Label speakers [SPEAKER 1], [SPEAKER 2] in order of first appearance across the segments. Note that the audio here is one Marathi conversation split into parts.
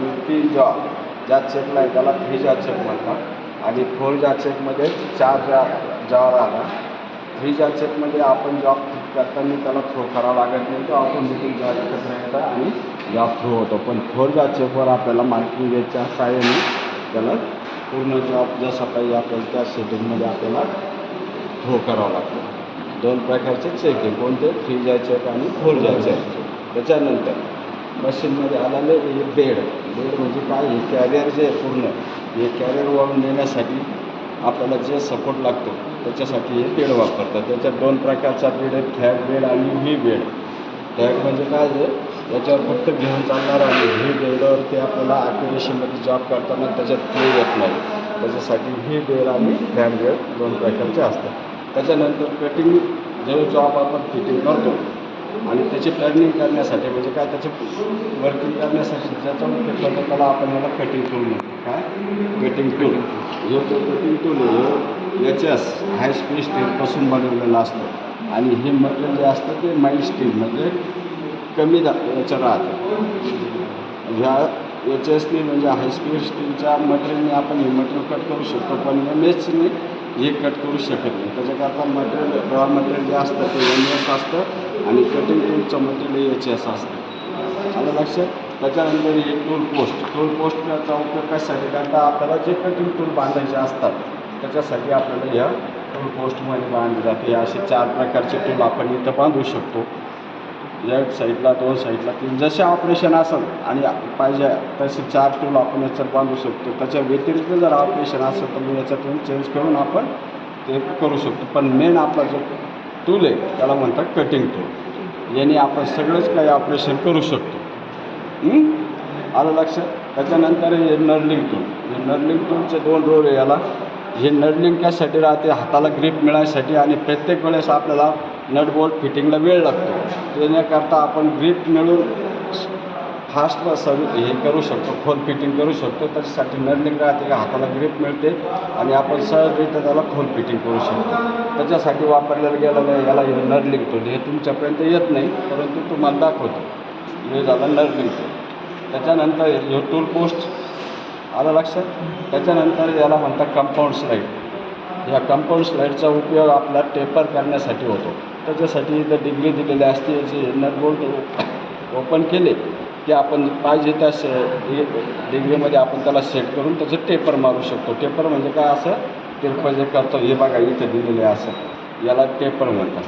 [SPEAKER 1] आणि ती जॉ ज्या चेकला आहे त्याला थ्री जॉ चेक म्हणतात. आणि फोर जॉ चेकमध्ये चार जॉ जॉ राहणार. थ्री जॉ चेकमध्ये आपण जॉब करताना त्याला थ्रो करावा लागत नाही. तो ऑटोमॅटिक जॉब एकत्र येतं आणि जॉब थ्रो होतो. पण फोर जॉ चेकवर आपल्याला मार्किंग याच्या साहाय्याने त्याला पूर्ण जॉब जसा काही आपल्याला त्या सेटिंगमध्ये आपल्याला थ्रो करावा लागतो. दोन प्रकारचे चेक आहे कोणते? थ्री जॉ चेक आणि फोर जॉ चेक त्याच्यानंतर मशीनमध्ये आलेलं हे बेड. बेड म्हणजे काय? हे कॅरियर जे आहे पूर्ण हे कॅरियर वाळून नेण्यासाठी आपल्याला जे सपोर्ट लागतो त्याच्यासाठी हे बेड वापरतात. त्याच्यात दोन प्रकारचा बेड आहे फ्लॅट बेड आणि व्ही बेड. फ्लॅट म्हणजे काय आहे? याच्यावर फक्त घेऊन चालणार आणि व्ही बेडवरती आपल्याला ॲक्युरेशनमध्ये जॉब करताना त्याच्यात प्ले येत नाही. त्याच्यासाठी व्ही बेड आणि फ्लॅट बेड दोन प्रकारचे असतात. त्याच्यानंतर कटिंग जो जॉब आपण फिटिंग करतो आणि त्याची प्लॅनिंग करण्यासाठी म्हणजे काय त्याचे वर्किंग करण्यासाठी ज्याचा उपयोग करतो त्याला आपण याला कटिंग टूल म्हणतो. काय? कटिंग टूल जो जो कटिंग टूल आहे एच एस हाय स्पीड स्टीलपासून बनवलेला असतो. आणि हे मटेरियल जे असतं ते माइल्ड स्टील म्हणजे कमी दा याच्या राहतं. ह्या एच एसने म्हणजे हायस्पीड स्टीलच्या मटेरियलने आपण हे मटेरियल कट करू शकतो पण एम एसने हे कट करू शकत नाही. त्याच्याकरता मटेरियल रॉ मटेरियल जे असतं ते एम एस असतं आणि कटिंग टूलचं मटेरियल एच एस असतं. आलं लक्षात? त्याच्यानंतर हे टूल पोस्ट टूल पोस्टचा उपयोग कशासाठी? करता आपल्याला जे कटिंग टूल बांधायचे असतात त्याच्यासाठी आपल्याला या टूल पोस्टमध्ये बांधले जाते. असे चार प्रकारचे टूल आपण इथं बांधू शकतो. एक साईडला दोन साईडला तीन. जसे ऑपरेशन असेल आणि पाहिजे तसे चार टूल आपण याच्यात बांधू शकतो. त्याच्या व्यतिरिक्त जर ऑपरेशन असेल तर मग याच्यातून चेंज करून आपण ते करू शकतो. पण मेन आपला जो टूल आहे त्याला म्हणतात कटिंग टूल याने आपण सगळंच काही ऑपरेशन करू शकतो. आलं लक्षात? त्याच्यानंतर हे नर्लिंग टूल हे नर्लिंग टूलचे दोन रोल आहे याला. हे नर्लिंग कशासाठी राहते? हाताला ग्रीप मिळायसाठी आणि प्रत्येक वेळेस आपल्याला नट बोल्ट फिटिंगला वेळ लागतो. त्याच्याकरता आपण ग्रीप मिळून फास्ट सर्व हे करू शकतो खोल फिटिंग करू शकतो. त्याच्यासाठी नर्लिंग राहते का हाताला ग्रीप मिळते आणि आपण सहजरित्या त्याला खोल फिटिंग करू शकतो. त्याच्यासाठी वापरलेलं गेलेलं आहे याला हे नर्लिंग हे तुमच्यापर्यंत येत नाही परंतु तुम्हाला दाखवतो. हे झालं नर्लिंग टूल त्याच्यानंतर हे टूल पोस्ट आलं लक्षात? त्याच्यानंतर याला म्हणतात कंपाऊंड स्लाईड या कंपाऊंड स्लाईडचा उपयोग आपला टेपर करण्यासाठी होतो. त्याच्यासाठी इथं डिग्री दिलेली असते याची नट ओपन केले की आपण पाहिजे त्या से डिग्रीमध्ये आपण त्याला सेट करून त्याचं टेपर मारू शकतो. टेपर म्हणजे काय असं? टेपर जे करतो हे बघा इथं दिलेले असं. याला टेपर म्हणतात.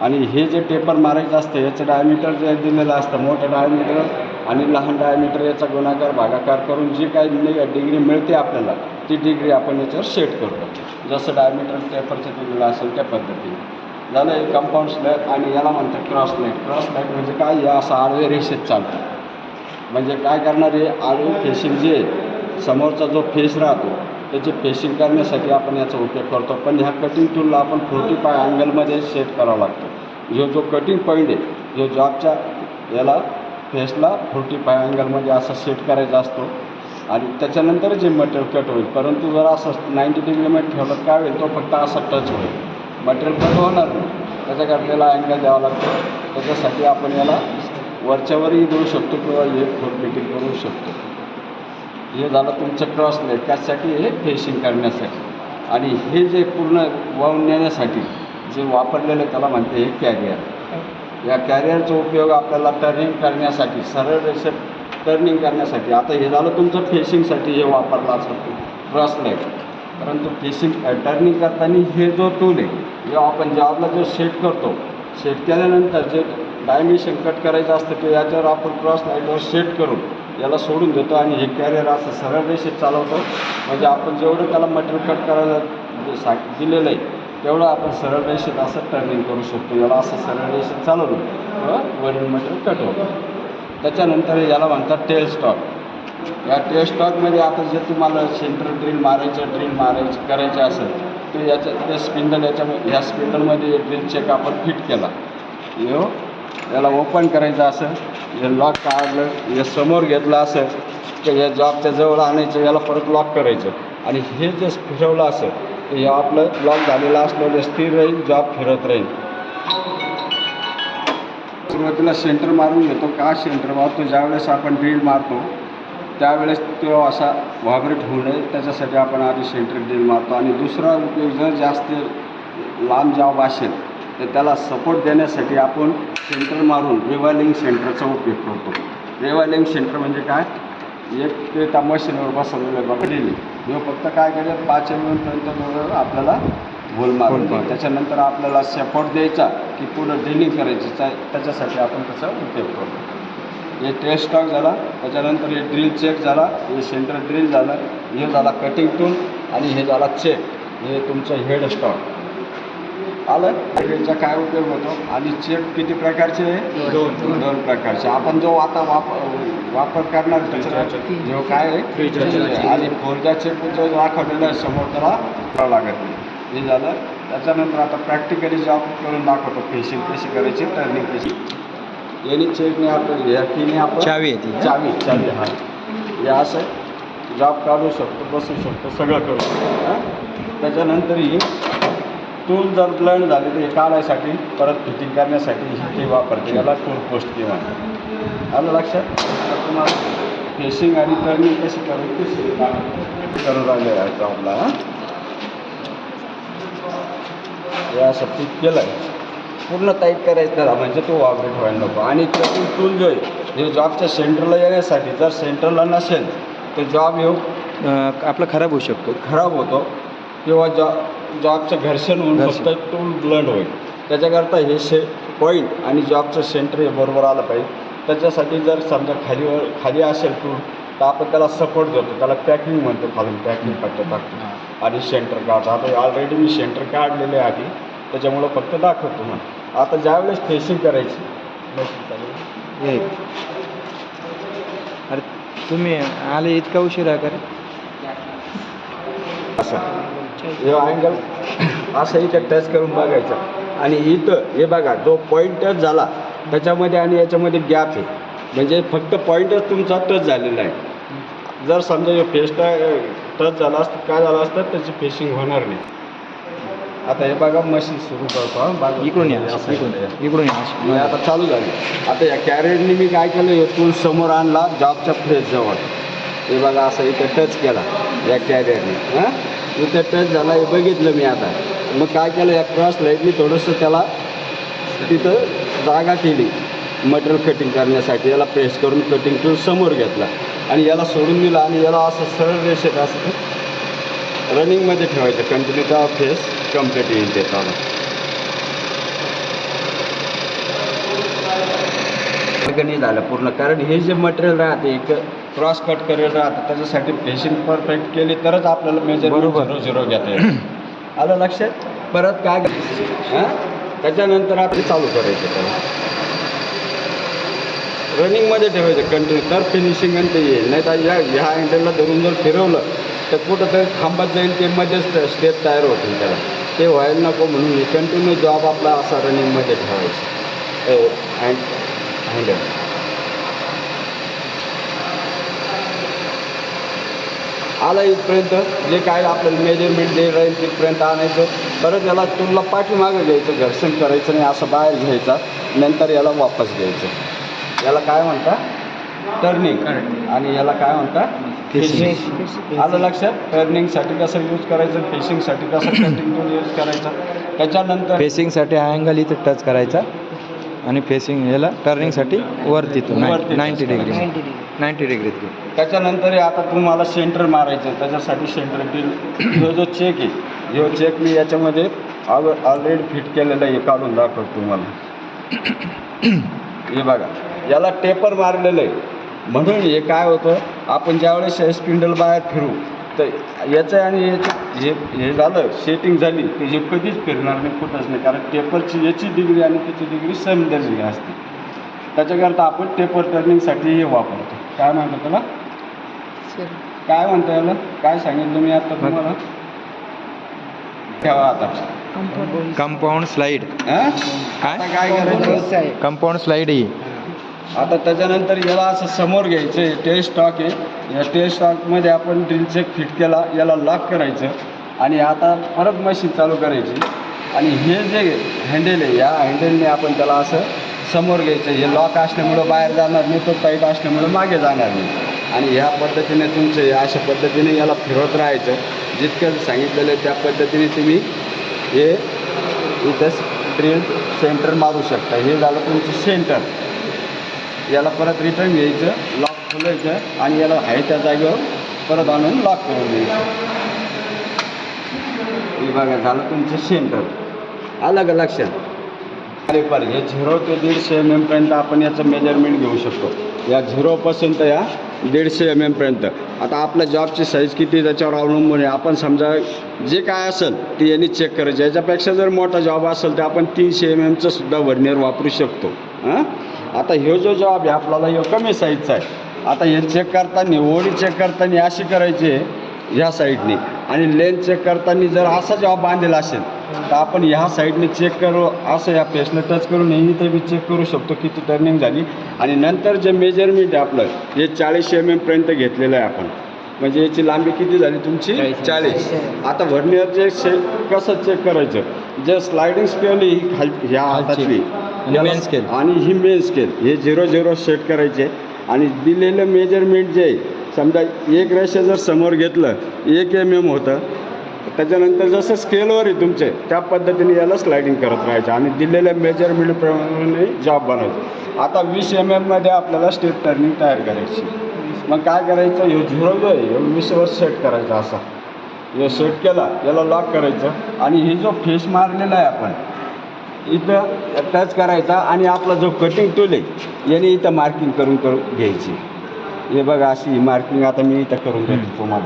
[SPEAKER 1] आणि हे जे टेपर मारायचं असतं याचं डायमीटर जे दिलेलं असतं मोठं डायमीटर आणि लहान डायमीटर याचा गुणाकार भागाकार करून जी काही डिग्री मिळते आपल्याला ती डिग्री आपण याच्यावर सेट करतो. जसं डायमीटर टेपरचं दिलेलं असेल त्या पद्धतीने. झालं एक कंपाऊंड स्लॅब आणि याला म्हणतात क्रॉस लाइट क्रॉस लाइट म्हणजे काय? या असं आडवे रेषेत चालतं. म्हणजे काय करणार? आहे आडवे फेशिंग जे आहे, समोरचा जो फेस राहतो त्याची फेशिंग करण्यासाठी आपण याचा उपयोग करतो. पण ह्या कटिंग टूलला आपण फोर्टी फाय अँगलमध्ये सेट करावा लागतो. जो जो कटिंग पॉईंट आहे जो जॉबच्या याला फेसला फोर्टी फाय अँगलमध्ये असा सेट करायचा असतो. आणि त्याच्यानंतर जे मटेरियल कट होईल परंतु जर असं नाईंटी डिग्रीमध्ये ठेवलं काय होईल? तो फक्त असा टच होईल. मटेरियल कट होणार. नाही त्याच्याकरता याला अँगल द्यावा लागतो. त्याच्यासाठी आपण याला वरच्यावरही देऊ शकतो किंवा हे फोर फिटिंग करू शकतो. हे झालं तुमचं क्रॉस लेट त्यासाठी हे फेशिंग करण्यासाठी. आणि हे जे पूर्ण वाहून नेण्यासाठी जे वापरलेलं त्याला म्हणते हे कॅरियर या कॅरियरचा उपयोग आपल्याला टर्निंग करण्यासाठी सरळ रेषेत टर्निंग करण्यासाठी. आता हे झालं तुमचं फेशिंगसाठी हे वापरलं असतो क्रॉस लाइट परंतु बेसिक टर्निंग करताना हे जो टूल आहे जेव्हा आपण जॉबला जो सेट करतो सेट केल्यानंतर जे डायमेशन कट करायचं असतं ते याच्यावर आपण क्रॉस लाईटवर सेट करून याला सोडून देतो आणि हे कॅरियर असं सरळ रेषेत चालवतो. म्हणजे आपण जेवढं त्याला मटेरियल कट करायला सा दिलेलं आहे तेवढं आपण सरळ रेषेत असं टर्निंग करू शकतो. याला असं सरळ रेषेत चालवलं वरील मटेरियल कट होतं. त्याच्यानंतर याला म्हणतात टेल स्टॉक या टेस्टॉकमध्ये आता जे तुम्हाला सेंटर ड्रिल मारायचं ड्रिल मारायचं करायचं असेल तर याच्या ते स्पिंडल याच्या ह्या स्पिंडलमध्ये ड्रिल चेक आपण फिट केला. यो याला ओपन करायचं असं हे लॉक काढलं हे समोर घेतलं असं तर या जॉबच्या जवळ आणायचं याला परत लॉक करायचं. आणि हे जे फिरवलं असं तर हे आपलं लॉक झालेलं असलेलं स्थिर राहील जॉब फिरत राहील. सुरुवातीला सेंटर मारून घेतो. का सेंटर मारतो ज्यावेळेस आपण ड्रिल मारतो त्यावेळेस तो असा व्हायब्रेट होऊ नये त्याच्यासाठी आपण आधी सेंटर ड्रिल मारतो. आणि दुसरा उपयोग जर जास्त लांब जॉब असेल तर त्याला सपोर्ट देण्यासाठी आपण सेंटर मारून रिवायलिंग सेंटरचा उपयोग करतो. रिवायलिंग सेंटर म्हणजे काय? एक ते त्या मशीनवर बसवलेलं बघा. ड्रिलिंग हे फक्त काय करेल? पाच एम एमपर्यंत जवळ आपल्याला होल मारून. त्याच्यानंतर आपल्याला सपोर्ट द्यायचा की पुढं ड्रिलिंग करायची त्याच्यासाठी आपण त्याचा उपयोग करतो. हे टेस्ट स्टॉक झाला. त्याच्यानंतर हे ड्रिल चेक झाला. हे सेंटर ड्रिल झालं. हे झाला कटिंग टूल आणि हे झाला चेक हे तुमचं हेड स्टॉक आलं? ड्रिलचा काय उपयोग होतो? आणि चेक किती प्रकारचे? आहे
[SPEAKER 2] दोन.
[SPEAKER 1] दोन प्रकारचे. आपण जो आता वापर वापर करणार जो काय आहे. आणि फोरचा चेक जो दाखवलेला आहे समोर त्याला करावं लागत नाही. हे झालं. त्याच्यानंतर आता प्रॅक्टिकली जॉब करून दाखवतो फेशिंग कशी करायची टर्निंग कशी यांनी चेकने आपण या कीने आपण?
[SPEAKER 2] चावी आहे ती?
[SPEAKER 1] चावी चावी हा. हे असं जॉब काढू शकतो बसू शकतो सगळं करू शकतो हा? त्याच्यानंतर ही टूल जर ब्लंड झाले तर हे काढायसाठी परत फिटिंग करण्यासाठी ही की वापरते. याला टूल पोस्ट किंवा आलं लक्षात? आता तुम्हाला फेशिंग आणि टर्निंग कशी करायची कशी करून राहिले आहे जॉबला हां? हे असं फिट केलं आहे पूर्ण टाईट करायचं म्हणजे तो वापरेट व्हायला नको. आणि त्यातून टूल जो आहे हे जॉबच्या सेंटरला येण्यासाठी जर सेंटरला नसेल तर जॉब येऊ
[SPEAKER 2] आपला खराब होऊ शकतो.
[SPEAKER 1] खराब होतो. किंवा जॉ जॉबचं घर्षण होऊन. फक्त टूल ब्लंड होईल. त्याच्याकरता हे शे पॉईंट आणि जॉबचं सेंटर हे बरोबर आलं पाहिजे. त्याच्यासाठी जर समजा खाली खाली असेल टूल तर आपण त्याला सपोर्ट देतो. त्याला पॅकिंग म्हणतो खालून. पॅकिंग पट्ट्या टाकतो. आणि सेंटर काढतो आता ऑलरेडी मी सेंटर काढलेले आहे आधी. त्याच्यामुळं फक्त दाखवतो मग आता ज्यावेळेस फेसिंग करायची
[SPEAKER 2] हे. अरे तुम्ही आले इतका उशीर का रे?
[SPEAKER 1] असं. हे अँगल असं इथं टच करून बघायचं. आणि इथं हे बघा जो पॉईंट टच झाला त्याच्यामध्ये आणि याच्यामध्ये गॅप आहे. म्हणजे फक्त पॉईंटच तुमचा टच झालेला आहे. जर समजा फेस टच झाला असतं काय झालं असतं त्याची फेशिंग होणार नाही. आता हे बघा मशीन सुरू करतो हा. बघा.
[SPEAKER 2] इकडून या
[SPEAKER 1] असं
[SPEAKER 2] इकडून
[SPEAKER 1] आहे.
[SPEAKER 2] इकडून
[SPEAKER 1] हे
[SPEAKER 2] या
[SPEAKER 1] आता चालू झाली. आता या कॅरेटने मी काय केलं हे टूल समोर आणला जॉबच्या फ्रेश जवळ. हे बघा असं इथं टच केला या कॅरियरने हां. इथं टच झाला हे बघितलं मी आता. मग काय केलं या क्रॉस लाईटनी थोडंसं त्याला तिथं जागा केली मटेरियल कटिंग करण्यासाठी. याला प्रेस करून कटिंग टूल समोर घेतला. आणि याला सोडून दिलं आणि याला असं सरळ रेषेत असं रनिंगमध्ये ठेवायचं कंटिन्यू तेव्हा फेस कंप्लीट येईल ते चालू नाही झालं पूर्ण कारण हे जे मटेरियल राहते एक क्रॉस कट करेल राहतं त्याच्यासाठी फेशिंग परफेक्ट केली तरच आपल्याला मेजर
[SPEAKER 2] बरोबर.
[SPEAKER 1] झिरो घेता येईल. आलं लक्षात परत काय हां? त्याच्यानंतर आपण चालू करायचं त्याला. रनिंगमध्ये ठेवायचं कंटिन्यू तर फिनिशिंग आणि ते येईल. नाही तर या ह्या हँडलला धरून जर फिरवलं तर कुठं तरी थांबत जाईल ते मध्येच स्टेप तयार होतील त्याला. ते व्हायला नको म्हणून कंटिन्यू जॉब आपला असा रनिंगमध्ये ठेवायचा. हँडल आला इथपर्यंत जे काय आपल्याला मेजरमेंट जे राहील तिथपर्यंत आणायचं. परत याला तुला पाठीमागं घ्यायचं घर्षण करायचं नाही असं बाहेर घ्यायचा. नंतर याला वापस घ्यायचं. याला काय म्हणता? टर्निंग आणि याला काय म्हणता? फिशिंग आलं लक्षात? टर्निंगसाठी कसं यूज करायचं? फिशिंगसाठी कसं कटिंग यूज करायचं? त्याच्यानंतर
[SPEAKER 2] फेसिंगसाठी हा अँगल इथं टच करायचा. आणि फेसिंग ह्याला टर्निंगसाठी वरती तो.
[SPEAKER 1] वरती
[SPEAKER 2] नाईन्टी डिग्री नाईन्टी डिग्रीत घेऊ
[SPEAKER 1] त्याच्यानंतर आता तुम्हाला सेंटर मारायचं आहे. त्याच्यासाठी सेंटर बिल जो जो चेक आहे जो चेक मी याच्यामध्ये ऑलरेडी फिट केलेला आहे काढून दाखवतो तुम्हाला. हे बघा. याला टेपर मारलेलं आहे. म्हणून हे काय होतं आपण ज्यावेळेस स्पिंडल बाहेर फिरू तर याचं आणि याचं हे हे झालं सेटिंग झाली तर हे कधीच फिरणार नाही कुठंच नाही. कारण टेपरची याची डिग्री आणि त्याची डिग्री सेम दर्जी असते. त्याच्याकरता आपण टेपर टर्निंगसाठी हे वापरतो. काय म्हणतो त्याला? काय म्हणतो याला? काय सांगितलं मी आता तुम्हाला? ठेवा आता.
[SPEAKER 2] कंपाऊंड स्लाईड
[SPEAKER 1] हां?
[SPEAKER 2] काय?
[SPEAKER 1] करायचं?
[SPEAKER 2] कंपाऊंड स्लाईड ही.
[SPEAKER 1] आता त्याच्यानंतर याला असं समोर घ्यायचं आहे टेस्ट स्टॉक आहे. या टेस्ट स्टॉकमध्ये आपण ड्रिल चेक फिट केला याला लॉक करायचं. आणि आता परत मशीन चालू करायची. आणि हे जे हँडल आहे या हँडलने आपण त्याला असं समोर घ्यायचं हे लॉक असल्यामुळं बाहेर जाणार नाही तो टाईट असल्यामुळं मागे जाणार नाही. आणि ह्या पद्धतीने तुमचे अशा पद्धतीने याला फिरवत राहायचं. जितकं सांगितलेलं आहे त्या पद्धतीने तुम्ही हे इथंच ड्रिल सेंटर मारू शकता. हे झालं तुमचं सेंटर याला परत रिटर्न घ्यायचं लॉक खोलायचं आणि याला आहे त्या जागेवर परत आणून लॉक करून द्यायचं हे बघा झालं तुमचं सेंटर आलं का लक्षात? अरे पर हे झिरो ते दीडशे एम एमपर्यंत आपण याचं मेजरमेंट घेऊ शकतो. या झिरोपासून तर या दीडशे एम एमपर्यंत आता आपल्या जॉबची साईज किती त्याच्यावर अवलंबून आहे. आपण समजा जे काय असेल ते यांनी चेक करायचं. याच्यापेक्षा जर मोठा जॉब असेल तर आपण तीनशे एम एमचं सुद्धा वर्नियर वापरू शकतो. हां? आता ह्यो जो जॉब आहे आपल्याला ह्यो कमी साईजचा आहे. आता हे चेक करताना ओळी चेक करताना अशी करायची आहे ह्या साईडने आणि लेन चेक करताना जर असा जॉब बांधलेला असेल तर आपण ह्या साईडने चेक करू असं या फेसला टच करून हे इथे बी चेक करू शकतो किती टर्निंग झाली. आणि नंतर जे मेजरमेंट आहे आपलं हे चाळीस एम एमपर्यंत घेतलेलं आहे आपण. म्हणजे याची लांबी किती झाली तुमची? चाळीस. आता व्हर्नियरचे शे कसं चेक करायचं? जे स्लायडिंग स्केल ही खाल ह्या. हातातली
[SPEAKER 2] आणि scale.
[SPEAKER 1] आणि ही मेन स्केल हे झिरो झिरो सेट करायचे. आणि दिलेलं मेजरमेंट जे आहे समजा एक रेषा जर समोर घेतलं एक एम एम होतं त्याच्यानंतर जसं स्केलवर आहे तुमचे त्या पद्धतीने याला स्लायडिंग करत राहायचं. आणि दिलेल्या मेजरमेंटप्रमाणे जॉब बनवायचं. आता वीस एम एममध्ये आपल्याला स्टेप टर्निंग तयार करायची. मग काय करायचं? हे झिरो जो आहे वीसवर सेट करायचा असा. हे सेट केला याला लॉक करायचं. आणि हे जो फेस मारलेला आहे आपण इथं टच करायचा आणि आपला जो कटिंग टूल आहे याने इथं मार्किंग करून करून घ्यायची. हे बघा अशी मार्किंग आता मी इथं करून देतो तुम्हाला.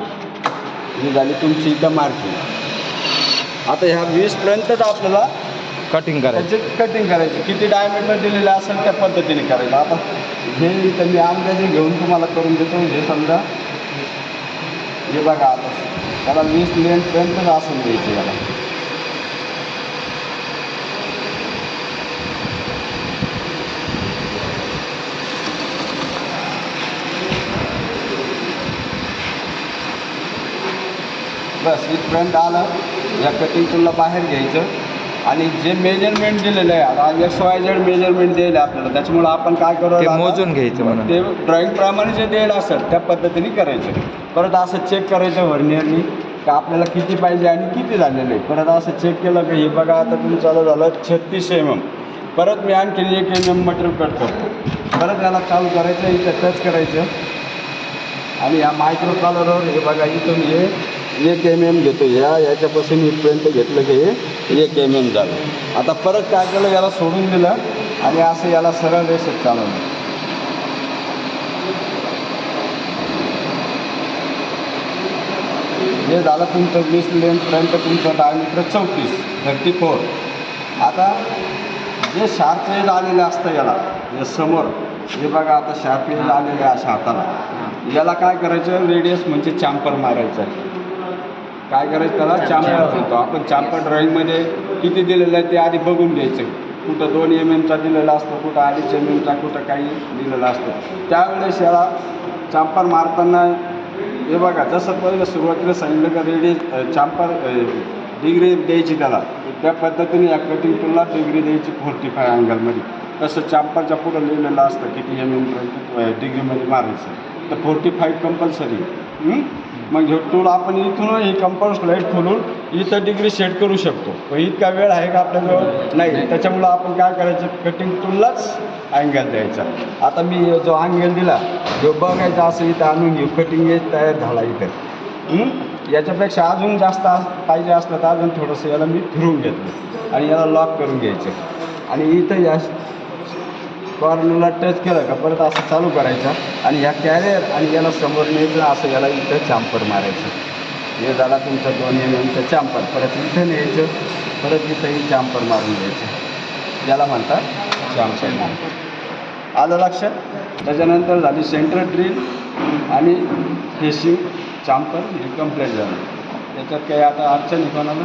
[SPEAKER 1] ही झाली तुमची इथं मार्किंग आता ह्या वीसपर्यंतच आपल्याला
[SPEAKER 2] कटिंग करायचं.
[SPEAKER 1] कटिंग करायची. किती डायमीटर दिलेलं असेल त्या पद्धतीने करायचं. आता हे इथं मी अंदाजे घेऊन तुम्हाला करून देतो. हे समजा. हे बघा आता. त्याला वीस लेंथपर्यंतच असून द्यायचं याला. बस इथपर्यंत आलं या कटिंग बाहेर घ्यायचं. आणि जे मेजरमेंट दिलेलं आहे आता एक्स वाय झेड मेजरमेंट दिलेलं आहे आपल्याला. त्याच्यामुळं आपण काय करू
[SPEAKER 2] ते? मोजून घ्यायचं म्हणून.
[SPEAKER 1] ते ड्रॉईंगप्रमाणे जे दिलेलं असेल त्या पद्धतीने करायचं. परत असं चेक करायचं व्हर्नियरनी का आपल्याला किती पाहिजे आणि किती झालेलं आहे. परत असं चेक केलं का हे बघा आता तुमचं झालं छत्तीस एम एम परत मी आणखी एक एम एम मटेरियल कट करतो. परत याला चालू करायचं इथं टच करायचं. आणि या मायक्रो कॉलरवर हे बघा इथून हे एक एम एम घेतो. ह्या याच्यापासून इथपर्यंत घेतलं की हे एक एम एम झालं. आता परत काय केलं याला सोडून दिलं आणि असं याला सरळ रेषेत चालवलं. हे झालं तुमचं वीस लेंथपर्यंत तुमचं डायमीटर चौतीस थर्टी फोर आता जे शार्प एज आलेलं असतं याला हे समोर हे बघा आता शार्प एज आलेलं आहे अशा हाताला. याला काय करायचं? रेडियस म्हणजे चांपर मारायचं आहे. काय करायचं त्याला? चांपर म्हणतो आपण चांपर ड्रॉईंगमध्ये किती दिलेलं आहे ते आधी बघून घ्यायचं. कुठं दोन एम एमचा दिलेला असतो कुठं अडीच एम एमचा कुठं काही दिलेलं असतं. त्यावेळेस याला चांपर मारताना हे बघा जसं पहिलं सुरुवातीला सांगितलं का रेडियस चांपर डिग्री द्यायची त्याला. त्या पद्धतीने या कटिंग टूलला डिग्री द्यायची फोर्टी फाय अँगलमध्ये तसं चांपरच्या पुढं लिहिलेलं असतं किती एम एमपर्यंत डिग्रीमध्ये मारायचं. तर फोर्टी फाईव्ह कंपल्सरी मग टूल आपण इथून ही कंपाऊंड लाइट खोलून इथं डिग्री सेट करू शकतो. पण इतका वेळ आहे का आपल्याजवळ? नाही. त्याच्यामुळं आपण काय करायचं? कटिंग टूललाच अँगल द्यायचा. आता मी जो अँगल दिला जो बघायचा असं इथं आणून घेऊ. कटिंग तयार झाला इथं? याच्यापेक्षा अजून जास्त अस- पाहिजे असलं तर अजून थोडंसं याला मी फिरवून घेतलं. आणि याला लॉक करून घ्यायचं. आणि इथं या कॉर्नरला टच केलं का परत असं चालू करायचं आणि ह्या कॅरियर आणि याला समोर न्यायचं असं याला इथं चांपर मारायचं. हे झाला तुमचा दोन एम एमचं चांपर परत इथं न्यायचं परत इथंही चांपर मारून घ्यायचं. याला म्हणतात चांपर आलं लक्षात त्याच्यानंतर झाली सेंटर ड्रिल आणि फेसिंग चांपर हे कंप्लीट झालं. त्याच्यात काही आता अडचण आहे कोणाला?